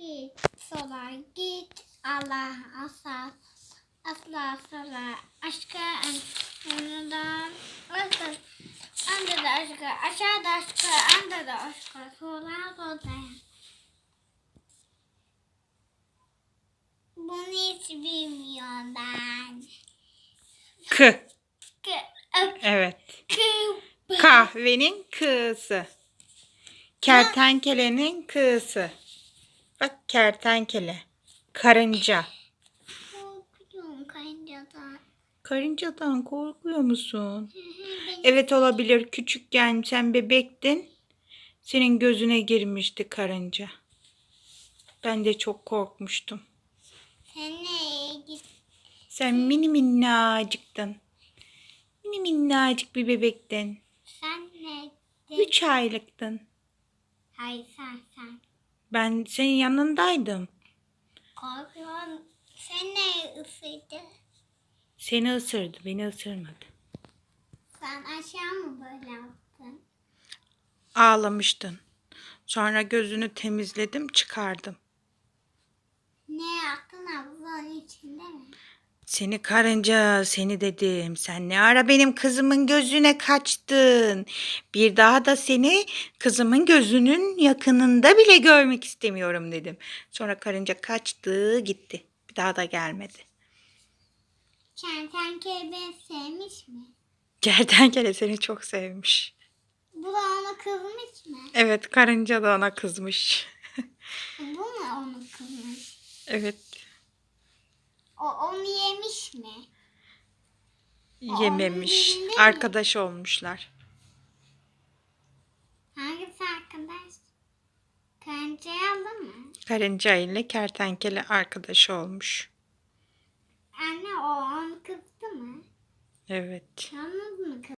Git sola git Allah asla asla sola aşka önünden asla anda da aşka aşağıda aşka anda da aşka sola sola Bunu hiç bilmiyorum ben. K. K, Evet. k. Kahvenin kısı. Kertenkelenin kısı. Bak kertenkele. Karınca. Korkuyorum karıncadan. Karıncadan korkuyor musun? Evet olabilir. Küçükken sen bebektin. Senin gözüne girmişti karınca. Ben de çok korkmuştum. Sen nereye git? Sen mini minnacıktın. Mini minnacık bir bebektin. Sen nerede? Üç aylıktın. Hayır sen sen. Ben senin yanındaydım. Korkuyorum. Sen nereye ısırdın? Seni ısırdı, beni ısırmadı. Sen aşağı mı böyle yaptın? Ağlamıştın. Sonra gözünü temizledim, çıkardım. Ne yaptın havuzun içinde mi? Seni karınca, seni dedim. Sen ne ara benim kızımın gözüne kaçtın? Bir daha da seni kızımın gözünün yakınında bile görmek istemiyorum dedim. Sonra karınca kaçtı, gitti. Bir daha da gelmedi. Kertenkele beni sevmiş mi? Kertenkele seni çok sevmiş. Bu da ona kızmış mı? Evet, karınca da ona kızmış. Bu mu onu kızmış? evet, onu yemiş mi? yememiş. birinde mi? Arkadaş olmuşlar. Hangisi arkadaş? Karıncayı aldı mı? Karınca ile kertenkele arkadaş olmuş. Anne o onu kızdı mı? Evet. Yalnız mı kızdı?